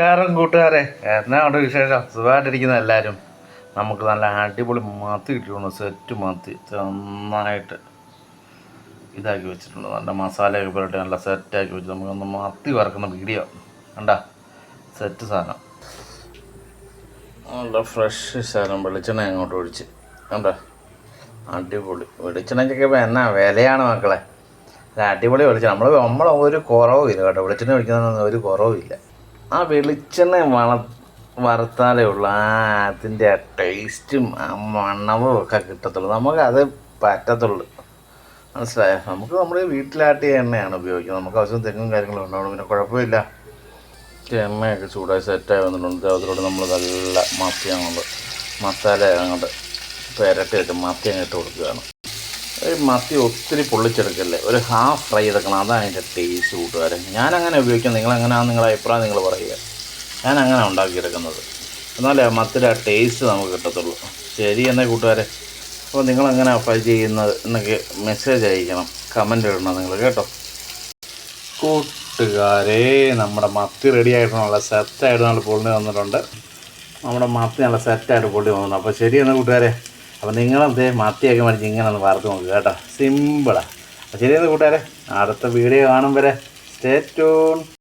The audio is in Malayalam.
നമസ്കാരം കൂട്ടുകാരെ. എന്നാ ഉണ്ട് വിശേഷം? സുഖമായിട്ടിരിക്കുന്ന എല്ലാവരും. നമുക്ക് നല്ല അടിപൊളി മത്തി കിട്ടിയിട്ടുണ്ട്. സെറ്റ് മത്തി. നന്നായിട്ട് ഇതാക്കി വെച്ചിട്ടുണ്ട്. നല്ല മസാലയൊക്കെ പുരട്ടി നല്ല സെറ്റാക്കി വെച്ച് നമുക്കൊന്ന് മത്തി വറക്കുന്ന വീഡിയോ കണ്ടാ? സെറ്റ് സാധനം. നല്ല ഫ്രഷ് സാധനം. വെളിച്ചെണ്ണ അങ്ങോട്ട് ഒഴിച്ച്. കണ്ടാ? അടിപൊളി. വെളിച്ചെണ്ണയ്ക്കൊക്കെ എന്നാ വിലയാണ് മക്കളെ? അടിപൊളി വെളിച്ചെണ്ണ. നമ്മൾ നമ്മൾ ഒരു കുറവും ഇല്ല കേട്ടോ. വെളിച്ചെണ്ണ വിളിക്കുന്ന ഒരു കുറവും ഇല്ല ആ വെളിച്ചെണ്ണ വള വറുത്താലേ ഉള്ളൂ. ആ അതിന്റെ ആ ടേസ്റ്റും ആ മണവും ഒക്കെ കിട്ടത്തുള്ളൂ. നമുക്ക് അത് പറ്റത്തുള്ളൂ. മനസ്സിലായോ? നമുക്ക് നമ്മൾ വീട്ടിലാട്ടിയ എണ്ണയാണ് ഉപയോഗിക്കുന്നത്. നമുക്ക് ആവശ്യം തെങ്ങും കാര്യങ്ങളും ഉണ്ടാവണം. പിന്നെ കുഴപ്പമില്ല. എണ്ണയൊക്കെ ചൂടായി സെറ്റായി വന്നിട്ടുണ്ട്. അതിലൂടെ നമ്മൾ നല്ല മത്തി മസാല അങ്ങോട്ട് പെരട്ടി വെച്ച് മത്തി ഇട്ട് കൊടുക്കുകയാണ്. ഈ മത്തി ഒത്തിരി പൊള്ളിച്ചെടുക്കല്ലേ? ഒരു ഹാഫ് ഫ്രൈ ചെയ്തെക്കണം അതാണ് അതിന്റെ ടേസ്റ്റ് കൂട്ടുകാരെ. ഞാനങ്ങനെ ഉപയോഗിക്കാം. നിങ്ങൾ എങ്ങനെയാണ് നിങ്ങളുടെ അഭിപ്രായം നിങ്ങൾ പറയുക. ഞാൻ അങ്ങനെ ഉണ്ടാക്കിയെടുക്കുന്നത്. എന്നാലേ ആ മത്തിയുടെ ആ ടേസ്റ്റ് നമുക്ക് കിട്ടത്തുള്ളൂ. ശരി എന്നേ കൂട്ടുകാരെ. അപ്പോൾ നിങ്ങൾ എങ്ങനെ ഫ്രൈ ചെയ്യുന്നത് എന്നൊക്കെ മെസ്സേജ് അയക്കണം. കമന്റ് ഇടണം നിങ്ങൾ കേട്ടോ. കൂട്ടുകാരെ നമ്മുടെ മത്തി റെഡി ആയിട്ട് നല്ല സെറ്റായിട്ട് നമ്മൾ പൊള്ളി വന്നിട്ടുണ്ട് നമ്മുടെ മത്തി നല്ല സെറ്റായിട്ട് പൊള്ളി വന്നു അപ്പോൾ ശരി എന്നാൽ കൂട്ടുകാരെ. അപ്പോൾ നിങ്ങളെന്തേ മത്തിയൊക്കെ മേടിച്ച് ഇങ്ങനെ ഒന്ന് വറുത്ത് നോക്കുക കേട്ടോ. സിമ്പിളാണ് ശരിയെന്ന് ശരി കൂട്ടുകാരെ അടുത്ത വീഡിയോ കാണും വരെ. Stay tune